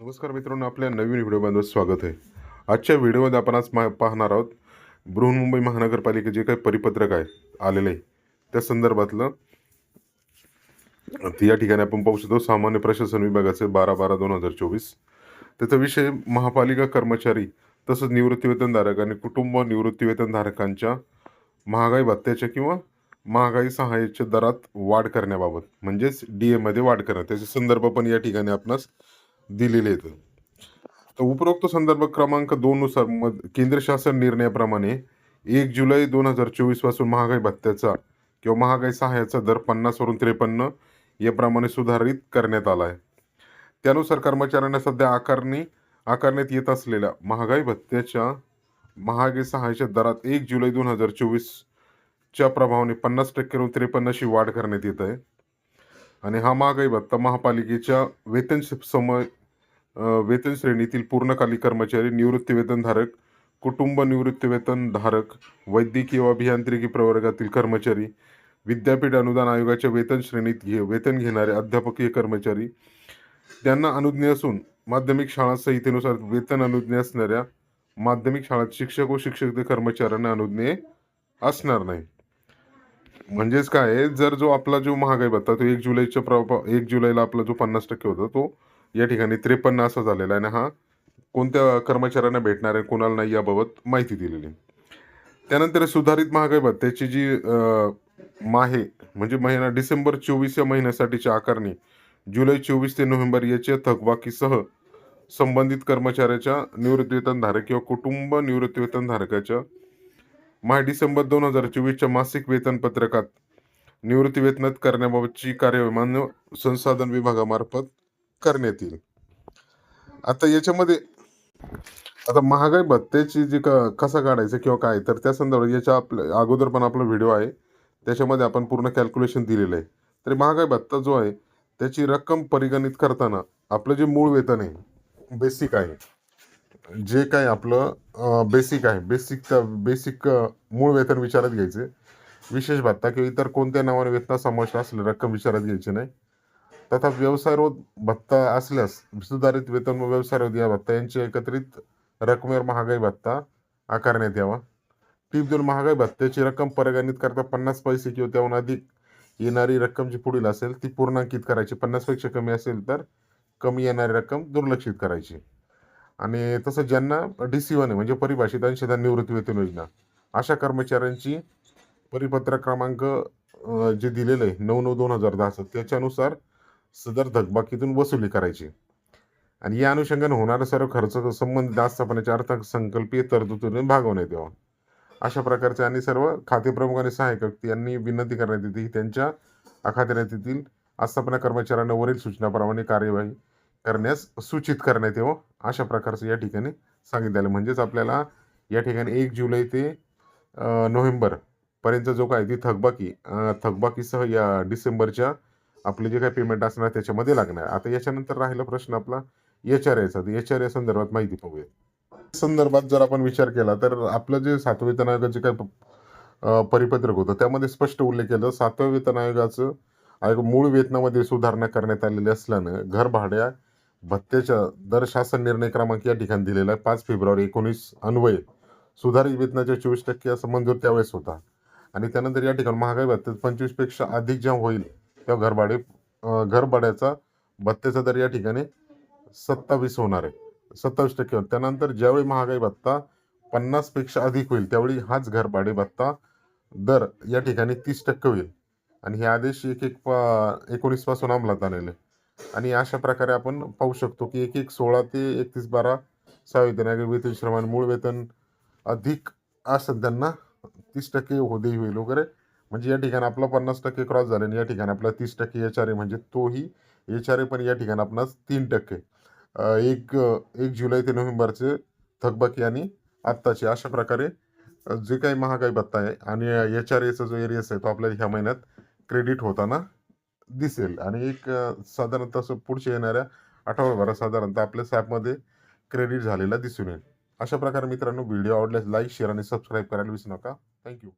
नमस्कार मित्रांनो आपल्या नवीन व्हिडिओमध्ये स्वागत आहे. आजच्या व्हिडिओमध्ये आपण आज मा पाहणार आहोत बृहन्मुंबई महानगरपालिका जे काही परिपत्रक आहे आलेलं आहे त्या संदर्भातलं. या ठिकाणी आपण पाहू शकतो सामान्य प्रशासन विभागाचे बारा बारा दोन हजार चोवीस. त्याचा विषय महापालिका कर्मचारी तसंच निवृत्तीवेतनधारक आणि कुटुंब निवृत्तीवेतनधारकांच्या महागाई भत्त्याच्या किंवा महागाई सहाय्याच्या दरात वाढ करण्याबाबत म्हणजेच डी एमध्ये वाढ करणं त्याचे संदर्भ पण या ठिकाणी आपणास दिलेले आहेत. तर उपरोक्त संदर्भ क्रमांक दोननुसार मध केंद्र शासन निर्णयाप्रमाणे एक जुलै दोन हजार चोवीसपासून महागाई भत्त्याचा किंवा महागाई सहाय्याचा दर पन्नासवरून त्रेपन्न याप्रमाणे सुधारित करण्यात आला आहे. त्यानुसार कर्मचाऱ्यांना सध्या आकारणी आकारण्यात येत असलेल्या महागाई भत्त्याच्या महागाई सहाय्याच्या दरात एक जुलै दोन हजार चोवीसच्या प्रभावाने पन्नास टक्केवरून त्रेपन्नशी वाढ करण्यात येत आहे. आणि हा महागाई भत्ता महापालिकेच्या वेतन श- सम वेतन श्रेणीतील पूर्णकालीन कर्मचारी निवृत्ती वेतनधारक कुटुंब निवृत्ती वेतनधारक वैद्यकीय व अभियांत्रिकी प्रवर्गातील कर्मचारी विद्यापीठ अनुदान आयोगाच्या वेतन श्रेणीत घे वेतन घेणारे अध्यापकीय कर्मचारी त्यांना अनुज्ञा असून माध्यमिक शाळा संहितेनुसार वेतन अनुज्ञा असणाऱ्या माध्यमिक शाळेत शिक्षक व शिक्षक कर्मचाऱ्यांना अनुज्ञे असणार नाही. म्हणजेच काय आहे, जर जो आपला जो महागाई भत्ता तो एक जुलैच्या प्रभाव एक जुलैला आपला जो पन्नास टक्के होता तो या ठिकाणी त्रेपन्न असा झालेला आहे आणि हा कोणत्या कर्मचाऱ्यांना भेटणार आहे कोणाला नाही याबाबत माहिती दिलेली त्यानंतर सुधारित महागाई भत्त्याची जी माहे म्हणजे महिना डिसेंबर चोवीस या महिन्यासाठीची आकारणी जुलै चोवीस ते नोव्हेंबर याच्या थकबाकीसह संबंधित कर्मचाऱ्याच्या निवृत्तीवेतनधारक किंवा कुटुंब निवृत्तीवेतनधारकाच्या माह डिसेंबर दोन हजार चोवीसच्या मासिक वेतनपत्रकात पत्रकात वेतनात करण्याबाबतची कार्यवाही मान्य संसाधन विभागामार्फत करण्यात येईल. आता याच्यामध्ये आता महागाई भत्त्याची जी क कसा काढायचं किंवा काय तर त्या संदर्भात याच्या आपल्या अगोदर पण आपला व्हिडिओ आहे. त्याच्यामध्ये आपण पूर्ण कॅल्क्युलेशन दिलेलं आहे. तरी महागाई भत्ता जो आहे त्याची रक्कम परिगणित करताना आपलं जे मूळ वेतन आहे बेसिक आहे. जे काय आपलं बेसिक आहे बेसिक बेसिक मूळ वेतन विचारात घ्यायचे. विशेष भत्ता किंवा इतर कोणत्या नावाने वेतना समाविष्ट असलेली रक्कम विचारात घ्यायची नाही. तथा व्यवसायरोध भत्ता असल्यास सुधारित वेतन व व्यवसायरोध या भत्ता यांची एकत्रित रकमेवर महागाई भत्ता आकारण्यात यावा. टीप दोन महागाई भत्त्याची रक्कम परिगणित करता पन्नास पैसे किंवा त्याहून अधिक येणारी रक्कम जी पुढील असेल ती पूर्णांकित करायची. पन्नासपेक्षा कमी असेल तर कमी येणारी रक्कम दुर्लक्षित करायची. आणि तसं ज्यांना डी सी वन आहे म्हणजे परिभाषित अंशदान निवृत्ती वेतन योजना अशा कर्मचाऱ्यांची परिपत्र क्रमांक जे दिलेलं आहे नऊ नऊ दोन हजार दहा त्याच्यानुसार सदर थकबाकीतून वसुली करायची. आणि या अनुषंगाने होणारा सर्व खर्च संबंधित आस्थापनाच्या अर्थसंकल्पीय तरतुदीने भागवण्यात यावा. अशा प्रकारचे आणि सर्व खातेप्रमुख आणि सहाय्यक व्यक्ती यांनी विनंती करण्यात येते ही त्यांच्या अखात्यातील आस्थापना कर्मचाऱ्यांना वरील सूचनाप्रमाणे कार्यवाही करण्यास सूचित करण्यात यावं. अशा प्रकारचं या ठिकाणी सांगितलं आलं म्हणजेच आपल्याला या ठिकाणी एक जुलै ते नोव्हेंबरपर्यंत नोव्हेंबर पर्यंत जो काय ती थकबाकी थकबाकीसह या डिसेंबरच्या आपले जे काही पेमेंट असणार त्याच्यामध्ये लागणार. आता याच्यानंतर राहिला प्रश्न आपला एच आर एचा एच आर ए संदर्भात माहिती पाहूया संदर्भात जर आपण विचार केला तर आपलं जे सातव्या वेतन आयोगाचे काय परिपत्रक होतं त्यामध्ये स्पष्ट उल्लेख केलं सातव्या वेतन आयोगाचं आयोग मूळ वेतनामध्ये सुधारणा करण्यात आलेली असल्यानं घर भाड्या भत्त्याच्या दर शासन निर्णय क्रमांक या ठिकाणी दिलेला आहे. पाच फेब्रुवारी एकोणीस अन्वये. सुधारित वेतनाच्या चोवीस टक्के असं मंजूर त्यावेळेस होता. आणि त्यानंतर या ठिकाणी महागाई भत्त्यात पंचवीसपेक्षा अधिक जेव्हा होईल किंवा घरभाडे घरभाड्याचा भत्त्याचा दर या ठिकाणी सत्तावीस होणार आहे सत्तावीस टक्के होणार. त्यानंतर ज्यावेळी महागाई भत्ता पन्नासपेक्षा अधिक होईल त्यावेळी हाच घरभाडे भत्ता दर या ठिकाणी तीस टक्के होईल आणि हे आदेश एक एक प- एकोणीसपासून अंमलात आलेले आणि अशा प्रकारे आपण पाहू शकतो की एक एक सोळा ते एकतीस बारा सहा वेतन आहे. वेतन श्रम मूळ वेतन अधिक असं त्यांना तीस टक्के होते होईल वगैरे म्हणजे या ठिकाणी आपला पन्नास टक्के क्रॉस झाले आणि या ठिकाणी आपला तीस टक्के एच आर ए म्हणजे तोही एच आर ए पण या ठिकाणी आपणास तीन टक्के. एक एक जुलै ते नोव्हेंबरचे थकबाकी आणि आत्ताचे अशा प्रकारे जे काही महागाई भत्ता आहे आणि एच आर एचा जो एरियस आहे तो आपल्याला ह्या महिन्यात क्रेडिट होताना दिसेल. आणि एक साधारणतः असं पुढच्या येणाऱ्या आठवड्याभरात साधारणतः आपल्या सॅपमध्ये क्रेडिट झालेला दिसून येईल. अशा प्रकारे मित्रांनो व्हिडिओ आवडल्यास लाईक शेअर आणि सबस्क्राईब करायला विसरू नका. थँक्यू